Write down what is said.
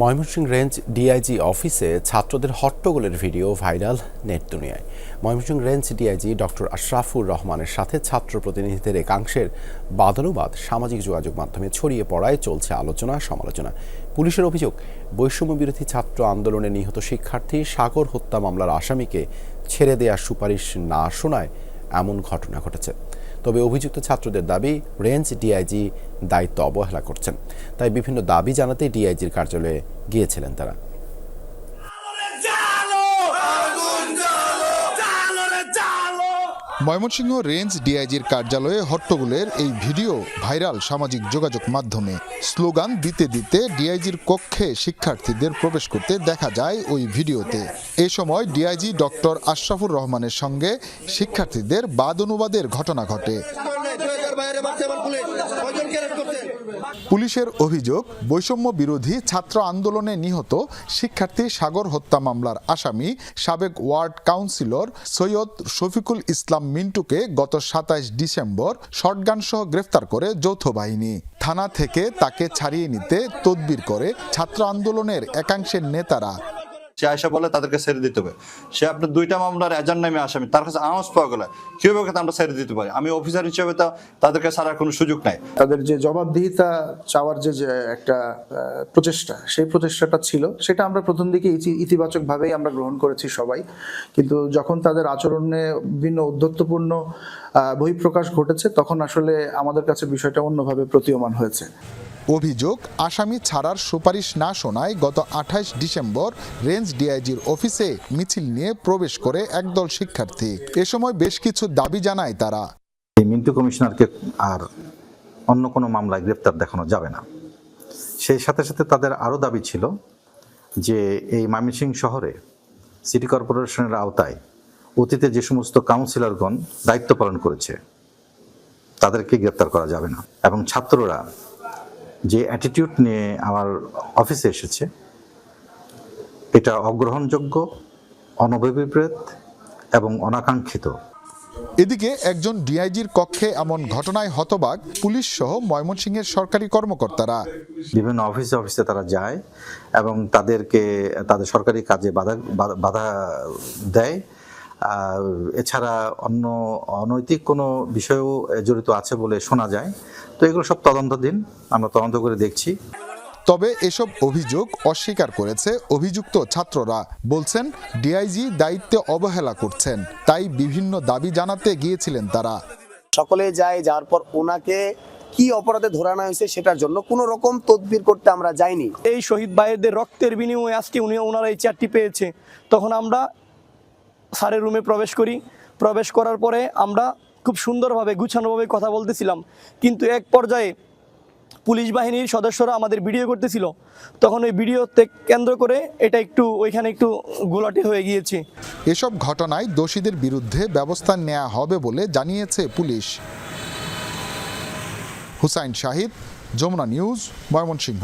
Mymensingh range DIG অফিসে ছাত্রদের হট্টগোলের video viral net দুনিয়ায়। Mymensingh range DIG doctor Ashrafur রহমানের সাথে ছাত্র প্রতিনিধিদের একাংশের বাদানুবাদ সামাজিক যোগাযোগ মাধ্যমে ছড়িয়ে পড়ায় চলছে আলোচনা, সমালোচনা। পুলিশের অভিযোগ, বৈষম্য বিরোধী ছাত্র আন্দোলনে নিহত শিক্ষার্থী সাগর হত্যা মামলার আসামিকে ছেড়ে দেওয়ার সুপারিশ না শোনায় এমন ঘটনা ঘটেছে। তবে অভিযুক্ত ছাত্রদের দাবি, রেঞ্জ ডিআইজি দায়িত্ব অবহেলা করছেন। তাই বিভিন্ন দাবি জানাতে ডিআইজির কার্যালয়ে গিয়েছিলেন তারা। ময়মনসিংহ রেঞ্জ ডিআইজির কার্যালয়ে হট্টগোলের এই ভিডিও ভাইরাল সামাজিক যোগাযোগ মাধ্যমে। স্লোগান দিতে দিতে ডিআইজির কক্ষে শিক্ষার্থীদের প্রবেশ করতে দেখা যায় ওই ভিডিওতে। এ সময় ডিআইজি ডক্টর আশরাফুর রহমানের সঙ্গে শিক্ষার্থীদের বাদ অনুবাদের ঘটনা ঘটে। পুলিশের অভিযোগ, বৈষম্য বিরোধী ছাত্র আন্দোলনে নিহত শিক্ষার্থী সাগর হত্যা মামলার আসামি সাবেক ওয়ার্ড কাউন্সিলর সৈয়দ শফিকুল ইসলাম মিন্টুকে গত সাতাইশ ডিসেম্বর শটগান সহ গ্রেফতার করে যৌথ বাহিনী। থানা থেকে তাকে ছাড়িয়ে নিতে তদবির করে ছাত্র আন্দোলনের একাংশের নেতারা সে আয়সা বলে তাদেরকে ছেড়ে দিতে হবে। সে আপনার দুইটা মামলার এজার নামে আসামি, তার কাছে আওয়াজ পাওয়া গেলে। কীভাবে আমরা ছেড়ে দিতে পারি? আমি অফিসার হিসেবে তো তাদেরকে ছাড়ার কোনো সুযোগ নাই। তাদের যে জবাবদিহিতা চাওয়ার যে একটা প্রচেষ্টা, সেই প্রচেষ্টাটা ছিল, সেটা আমরা প্রথম দিকে ইতি- ইতিবাচকভাবেই আমরা গ্রহণ করেছি সবাই। কিন্তু যখন তাদের আচরণে বিভিন্ন উদ্ধত্তপূর্ণ বহিঃপ্রকাশ ঘটেছে, তখন আসলে আমাদের কাছে বিষয়টা অন্যভাবে প্রতীয়মান হয়েছে। অভিযোগ, আসামি ছাড়ার সুপারিশ না শোনায় গত আঠাইশ ডিসেম্বর রেঞ্জ ডিআইজির অফিসে মিছিল নিয়ে প্রবেশ করে একদল শিক্ষার্থী। এ সময় বেশ কিছু দাবি জানায় তারা। মিন্টু কমিশনারকে আর অন্য কোনো মামলায় গ্রেপ্তার দেখানো যাবে না। সেই সাথে সাথে তাদের আরও দাবি ছিল যে এই ময়মনসিংহ শহরে সিটি কর্পোরেশনের আওতায় অতীতে যে সমস্ত কাউন্সিলরগণ দায়িত্ব পালন করেছে, তাদেরকে গ্রেপ্তার করা যাবে না। এবং ছাত্ররা যে অ্যাটিটিউড নিয়ে আমার অফিসে এসেছে এটা অগ্রহণযোগ্য অনভিপ্রেত এবং অনাকাঙ্ক্ষিত। এদিকে একজন ডিআইজির কক্ষে এমন ঘটনায় হতবাক পুলিশ সহ ময়মনসিংহের সরকারি কর্মকর্তারা। বিভিন্ন অফিসে অফিসে তারা যায় এবং তাদেরকে তাদের সরকারি কাজে বাধা বাধা- দেয়। এছাড়া অন্য অনৈতিক কোনো বিষয়ও জড়িত আছে বলে শোনা যায়। তো এগুলো সব তদন্তাধীন আমরা তদন্ত করে দেখছি। তবে এসব অভিযোগ অস্বীকার করেছে অভিযুক্ত ছাত্ররা বলছেন ডিআইজি দায়িত্বে অবহেলা করছেন তাই বিভিন্ন দাবি জানাতে গিয়েছিলেন তারা। সকলে যায় যাওয়ার পর ওনাকে কি অপরাধে ধরানো হয়েছে সেটার জন্য কোনো রকম তদবির করতে আমরা যাইনি। এই শহীদ ভাইদের রক্তের বিনিময়ে আজকে উনি ওনারা এই চেয়ারটি পেয়েছে। তখন আমরা স্যারের রুমে প্রবেশ করি। প্রবেশ করার পরে আমরা খুব সুন্দরভাবে, গুছানোভাবে কথা বলতেছিলাম। কিন্তু এক পর্যায়ে পুলিশ বাহিনীর সদস্যরা আমাদের ভিডিও করতেছিল। তখন ওই ভিডিওতে কেন্দ্র করে এটা একটু, ওইখানে একটু গোলাটে হয়ে গিয়েছে। এসব ঘটনায় দোষীদের বিরুদ্ধে ব্যবস্থা নেওয়া হবে বলে জানিয়েছে পুলিশ। হুসাইন শাহিদ, যমুনা নিউজ, ময়মনসিংহ।